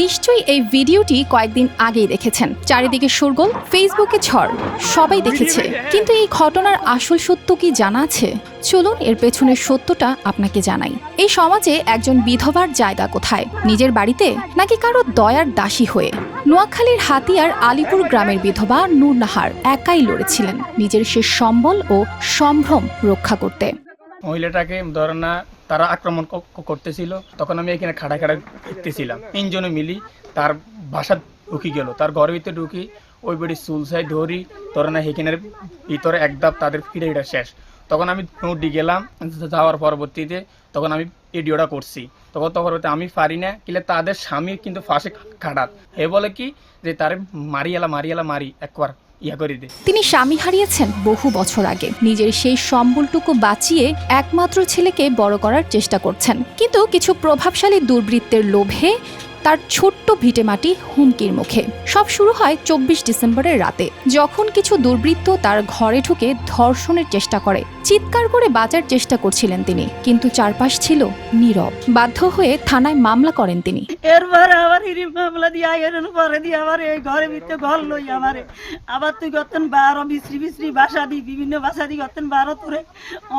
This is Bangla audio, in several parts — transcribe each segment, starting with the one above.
নিশ্চয়ই এই ভিডিওটি কয়েকদিন আগেই দেখেছেন। চারিদিকে শোরগোল ফেসবুকে ঝড় সবাই দেখেছে। কিন্তু এই ঘটনার আসল সত্য কি জানা আছে? চলুন এর পেছনের সত্যটা আপনাকে জানাই। এই সমাজে একজন বিধবার জায়গা কোথায়? নিজের বাড়িতে নাকি কারও দয়ার দাসী হয়ে? নোয়াখালীর হাতিয়ার আলিপুর গ্রামের বিধবা নূরনাহার একাই লড়েছিলেন নিজের শেষ সম্বল ও সম্ভ্রম রক্ষা করতে। মহিলাটাকে ধরেন না তারা আক্রমণ করতেছিল। তখন আমি এখানে খাড়া খাড়া দেখতেছিলাম। তিনজনে মিলি তার বাসা ঢুকি গেল। তার ঘরের ভিতরে ঢুকি ওই বাড়ি চুলসাই ধরি ধরে না সেখানের ভিতরে এক ধাপ তাদের ফিরে এটা শেষ। তখন আমি নদী গেলাম, যাওয়ার পরবর্তীতে তখন আমি ভিডিওটা করছি। তখন তখন আমি পারি না, কিলে তাদের স্বামী কিন্তু ফাঁসে খাটাত এ বলে কি? যে তারে মারিয়ালা মারিয়ালা, মারি, একবার তিনি স্বামী হারিয়েছেন বহু বছর আগে। নিজের সেই সম্বলটুকু বাঁচিয়ে একমাত্র ছেলেকে বড় করার চেষ্টা করছেন। কিন্তু কিছু প্রভাবশালী দুর্বৃত্তের লোভে তার ছোট্ট ভিটেমাটি হুমকির মুখে। সব শুরু হয় চব্বিশ ডিসেম্বরের রাতে। যখন কিছু দুর্বৃত্ত তার ঘরে ঢুকে ধর্ষণের চেষ্টা করে চিৎকার করে বাঁচার চেষ্টা করছিলেন তিনি কিন্তু চারপাশ ছিল নীরব। বাধ্য হয়ে থানায় মামলা করেন তিনি। এরপর আবার হিরি মামলা দিয়ে পরে দিয়ে আবার এই ঘরের ভিতরে ঘর লই আমারে। আবার তুই গতন বারো বিশ্রি বিশ্রি বাসা দি বিভিন্ন দি গতন বারো তোরে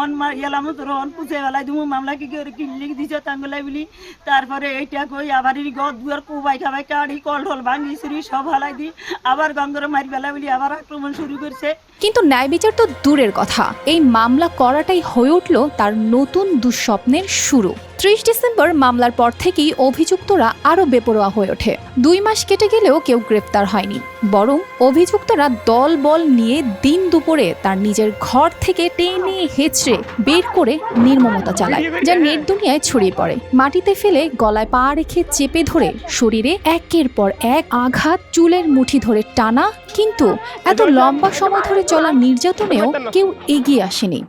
অন মার গেলাম তোর অন পুষে বেলায় মামলা কি করে কিনলে দিছ তাঙ্গলাই বলি। তারপরে এইটা কই আবার ঘর দুয়ার কুবাই খাবাই কাড়ি কল ঢল ভাঙি চুরি সব হালাই দি আবার গঙ্গরে মারি বেলা বলি আবার আক্রমণ শুরু করছে। কিন্তু ন্যায় বিচার তো দূরের কথা। এই মামলা করাটাই হয়ে উঠল তার নতুন দুঃস্বপ্নের শুরু। ত্রিশ ডিসেম্বর মামলার পর থেকেই অভিযুক্তরা আরও বেপরোয়া হয়ে ওঠে। দুই মাস কেটে গেলেও কেউ গ্রেপ্তার হয়নি। বরং অভিযুক্তরা দল বল নিয়ে দিন দুপুরে তার নিজের ঘর থেকে টেনে হেঁচড়ে বের করে নির্মমতা চালায় যা নেট দুনিয়ায় ছড়িয়ে পড়ে। মাটিতে ফেলে গলায় পা রেখে চেপে ধরে শরীরে একের পর এক আঘাত চুলের মুঠি ধরে টানা কিন্তু এত লম্বা সময় ধরে চলা নির্যাতনেও কেউ এগিয়ে আসেনি।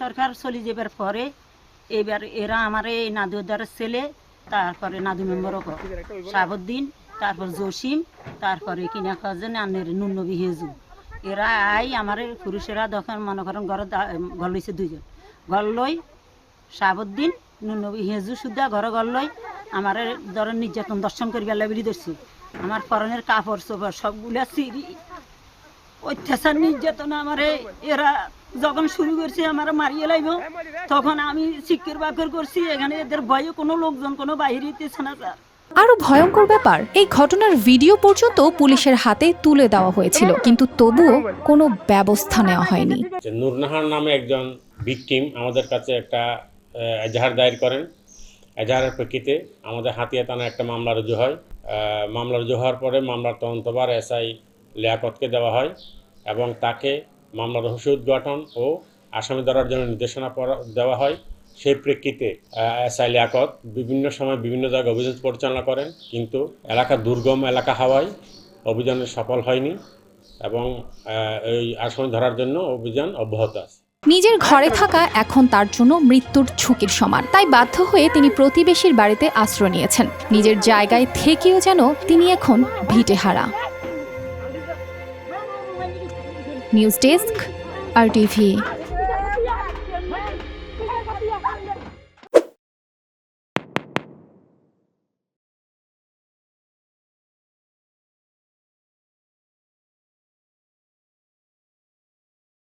সরকার চলে যাবার পরে এবার এরা আমার এই নাদুদারের ছেলে, তারপরে নাদু মেম্বারও শাহাবুদ্দিন তারপর জসিম, তারপরে কিনা খাজন আনের নুনবী হেজু। এরা আই আমার পুরুষেরা দোকান, মনে করেন ঘরে ঘর লইছে দুইজন। ঘর লই শাহাবুদ্দিন নুনবী হেজু সুদ্ধা ঘরে ঘর লই, আমার ধরেন নির্যাতন দর্শন করি বেরি ধরছি। আমার পরনের কাপড়, চোপড় সবগুলা সিঁড়ি, অত্যাচার, নির্যাতন আমারে এরা যখন শুরু করছে আমার মারিয়ে লাইব। তখন আমি চিক্কের বাকর করছি এখানে এদের ভয়ে কোনো লোকজন কোনো বাহিরে দিতেছে না স্যার। আরও ভয়ঙ্কর ব্যাপার এই ঘটনার ভিডিও পর্যন্ত পুলিশের হাতে তুলে দেওয়া হয়েছিল কিন্তু তবুও কোনো ব্যবস্থা নেওয়া হয়নি। যে নূরনাহার নামে একজন ভিকটিম আমাদের কাছে একটা এজাহার দায়ের করেন। এজাহারের প্রেক্ষিতে আমাদের হাতিয়া থানায় একটা মামলা রুজু হয়। আহ, মামলা রুজু হওয়ার পরে মামলার তদন্তবার এসআই লিয়াকতকে দেওয়া হয় এবং তাকে মামলার রহস্য উদ্ঘাটন ও আসামি ধরার জন্য নির্দেশনা দেওয়া হয়। সেই প্রেক্ষিতে এসআই লিয়াকত বিভিন্ন সময় বিভিন্ন জায়গায় অভিযান পরিচালনা করেন, কিন্তু এলাকা দুর্গম এলাকা হওয়ায় অভিযানে সফল হয়নি এবং এই আসামি ধরার জন্য অভিযান অব্যাহত আছে। নিজের ঘরে থাকা এখন তার জন্য মৃত্যুর ঝুঁকির সমান। তাই বাধ্য হয়ে তিনি প্রতিবেশীর বাড়িতে আশ্রয় নিয়েছেন। নিজের জায়গায় থেকেও যেন তিনি এখন ভিটেহারা ന്യൂസ് ഡെസ്ക് ആർ ടി